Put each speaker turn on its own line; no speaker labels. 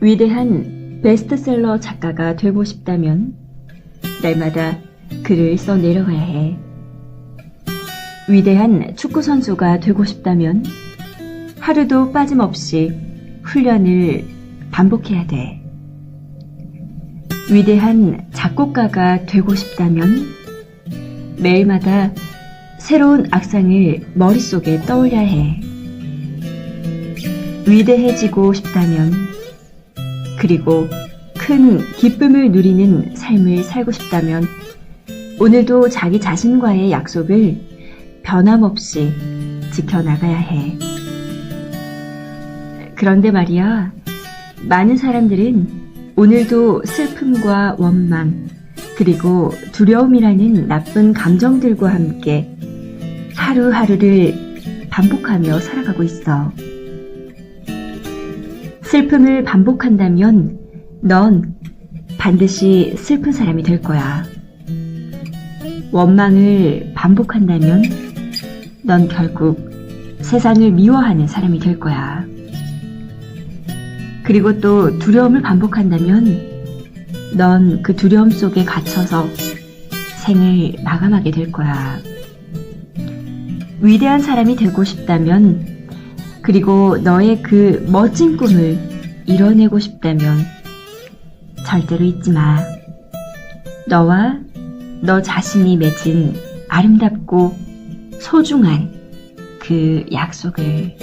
위대한 베스트셀러 작가가 되고 싶다면 날마다 글을 써 내려가야 해. 위대한 축구 선수가 되고 싶다면 하루도 빠짐없이 훈련을 반복해야 돼. 위대한 작곡가가 되고 싶다면 매일마다 새로운 악상을 머릿속에 떠올려야 해. 위대해지고 싶다면 그리고 큰 기쁨을 누리는 삶을 살고 싶다면 오늘도 자기 자신과의 약속을 변함없이 지켜나가야 해. 그런데 말이야, 많은 사람들은 오늘도 슬픔과 원망, 그리고 두려움이라는 나쁜 감정들과 함께 하루하루를 반복하며 살아가고 있어. 슬픔을 반복한다면 넌 반드시 슬픈 사람이 될 거야. 원망을 반복한다면 넌 결국 세상을 미워하는 사람이 될 거야. 그리고 또 두려움을 반복한다면 넌 그 두려움 속에 갇혀서 생을 마감하게 될 거야. 위대한 사람이 되고 싶다면 그리고 너의 그 멋진 꿈을 이뤄내고 싶다면 절대로 잊지 마. 너와 너 자신이 맺은 아름답고 소중한 그 약속을